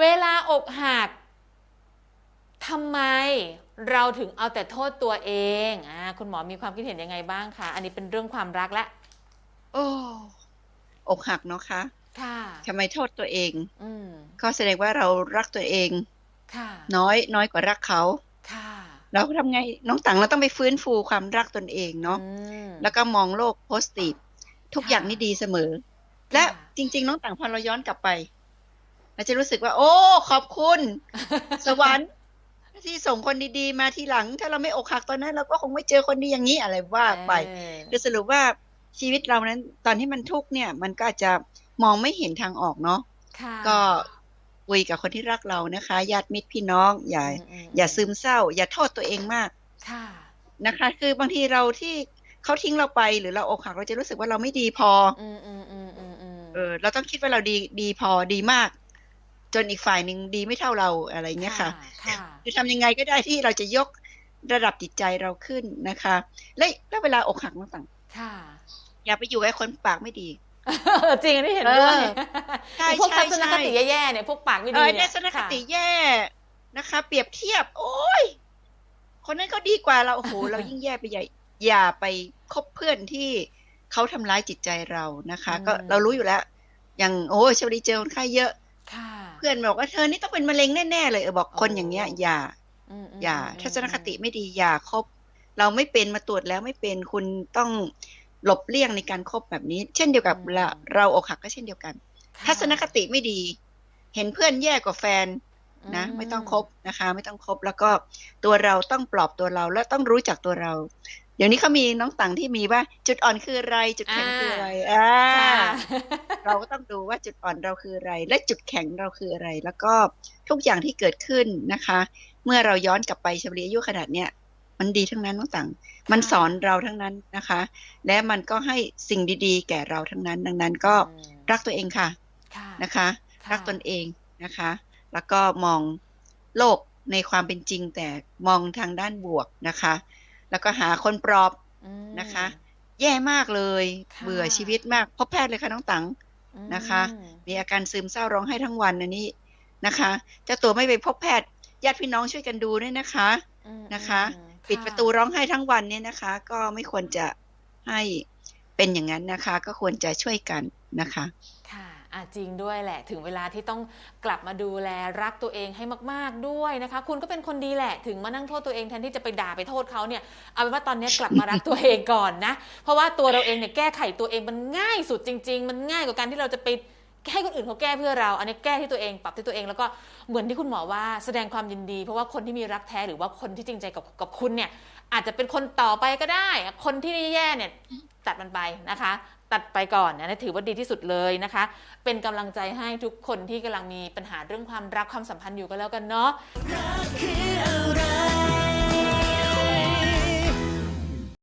เวลาอกหักทำไมเราถึงเอาแต่โทษตัวเองอ่าคุณหมอมีความคิดเห็นยังไงบ้างคะ อันนี้เป็นเรื่องความรักละ โอ้อกหักเนาะคะ ค่ะทำไมโทษตัวเอง อืมก็แสดงว่าเรารักตัวเอง ค่ะ น้อยน้อยกว่ารักเขา ค่ะ เราทำไงน้องตังเราต้องไปฟื้นฟูความรักตนเองเนาะ อืม แล้วก็มองโลกโพสติฟทุกค่ะอย่างนี่ดีเสมอ และค่ะ จริง ๆ น้องต่างพอเราย้อนกลับไป เราจะรู้สึกว่า โอ้ ขอบคุณ สวรรค์ที่ส่งคนดีๆ มาทีหลัง ถ้าเราไม่อกหักตอนนั้น เราก็คงไม่เจอคนดีอย่างนี้อะไรว่าไปเออโดยสรุปว่าชีวิตเรานั้น ตอนที่มันทุกข์เนี่ย มันก็อาจจะมองไม่เห็นทางออกเนาะค่ะก็คุยกับคนที่รักเรานะคะญาติมิตรพี่น้อง อย่ามมอย่าซึมเศร้า อย่าโทษตัวเองมากค่ะนะคะ คือบางทีเราที่เขาทิ้งเราไปหรือเราอกหักเราจะรู้สึกว่าเราไม่ดีพออืมอืมอืมอืมอืมเออเราต้องคิดว่าเราดีดีพอดีมาก จนอีกฝ่ายหนึ่งดีไม่เท่าเราอะไรเงี้ยค่ะค่ะคือทำยังไงก็ได้ที่เราจะยกระดับจิตใจเราขึ้นนะคะ และแล้วเวลาอกหักต่างค่ะๆอย่าไปอยู่กับคนปากไม่ดีจริงอันนี้เห็นด้วยเออใช่ไอ้พวกใช่ทัศนคติใช่แย่ๆเนี่ยพวกปากไม่เอดีอเนี่ทัยศนคติค่ะแย่นะคะ เปรียบเทียบ โอ้ยคนนั้นเขาดีกว่าเราโอ้โหเรายิ่งแย่ไปใหญ่ อย่าไปคบเพื่อนที่เขาทำร้ายจิตใจเรานะคะ ก็เรารู้อยู่แล้ว อย่างโอ้ยชวลีเจอคนไข้เยอะค่ะ เพื่อนบอกว่าเธอนี่ต้องเป็นมะเร็งแน่ๆเลยเออบอกคนโอ้อย่างเงี้ย อย่ามมอย่ามทัศนคติไม่ดีอย่าคบ เราไม่เป็นมาตรวจแล้วไม่เป็นคุณต้องหลบเลี่ยงในการคบแบบนี้ เช่นเดียวกับเราเราอกหักก็เช่นเดียวกันค่ะทัศนคติไม่ดี เห็นเพื่อนแย่กว่าแฟนนะอืไม่ต้องคบนะคะ ไม่ต้องคบแล้วก็ตัวเราต้องปลอบตัวเราและต้องรู้จักตัวเรา เดี๋ยวนี้เขามีน้องต่างที่มีว่าจุดอ่อนคืออะไร จุดแข็งคืออะไรอ่าค่ะเราก็ต้องดูว่าจุดอ่อนเราคืออะไร และจุดแข็งเราคืออะไร แล้วก็ทุกอย่างที่เกิดขึ้นนะคะ เมื่อเราย้อนกลับไปชำรีอายุขนาดเนี้ยมันดีทั้งนั้นน้องต่างมันสอนเราทั้งนั้นนะคะ และมันก็ให้สิ่งดีๆ แก่เราทั้งนั้น ดังนั้นก็อืมรักตัวเองค่ะค่ะนะคะค่ะรักตนเองนะคะ แล้วก็มองโลกในความเป็นจริงแต่มองทางด้านบวกนะคะ แล้วก็หาคนปลอบอืมนะคะ แย่มากเลยค่ะเบื่อชีวิตมากพบแพทย์เลยค่ะน้องตังอืมนะคะ มีอาการซึมเศร้าร้องไห้ทั้งวันอันนี้นะคะเจ้าตัวไม่ไปพบแพทย์ญาติพี่น้องช่วยกันดูด้วยนะคะอืมนะคะอืมปิดประตูร้องไห้ทั้งวันเนี่ยนะคะ ก็ไม่ควรจะให้เป็นอย่างนั้นนะคะ ก็ควรจะช่วยกันนะคะ ค่ะ อะจริงด้วยแหละ ถึงเวลาที่ต้องกลับมาดูแลรักตัวเองให้มาก ๆด้วยนะคะ คุณก็เป็นคนดีแหละ ถึงมานั่งโทษตัวเองแทนที่จะไปด่าไปโทษเขาเนี่ยเอาเป็นว่าตอนนี้กลับมารักตัวเองก่อนนะ เพราะว่าตัวเราเองเนี่ยแก้ไขตัวเองมันง่ายสุดจริง ๆ มันง่ายกว่าการที่เราจะไป ให้คนอื่นเขาแก้เพื่อเรา อันนี้แก้ที่ตัวเองปรับที่ตัวเองแล้วก็เหมือนที่คุณหมอว่าแสดงความยินดี เพราะว่าคนที่มีรักแท้หรือว่าคนที่จริงใจกับกับคุณเนี่ย อาจจะเป็นคนต่อไปก็ได้ คนที่แย่ๆเนี่ยตัดมันไปนะคะ ตัดไปก่อนนะถือว่าดีที่สุดเลยนะคะ เป็นกำลังใจให้ทุกคนที่กำลังมีปัญหาเรื่องความรักความสัมพันธ์อยู่ก็แล้วกันเนาะ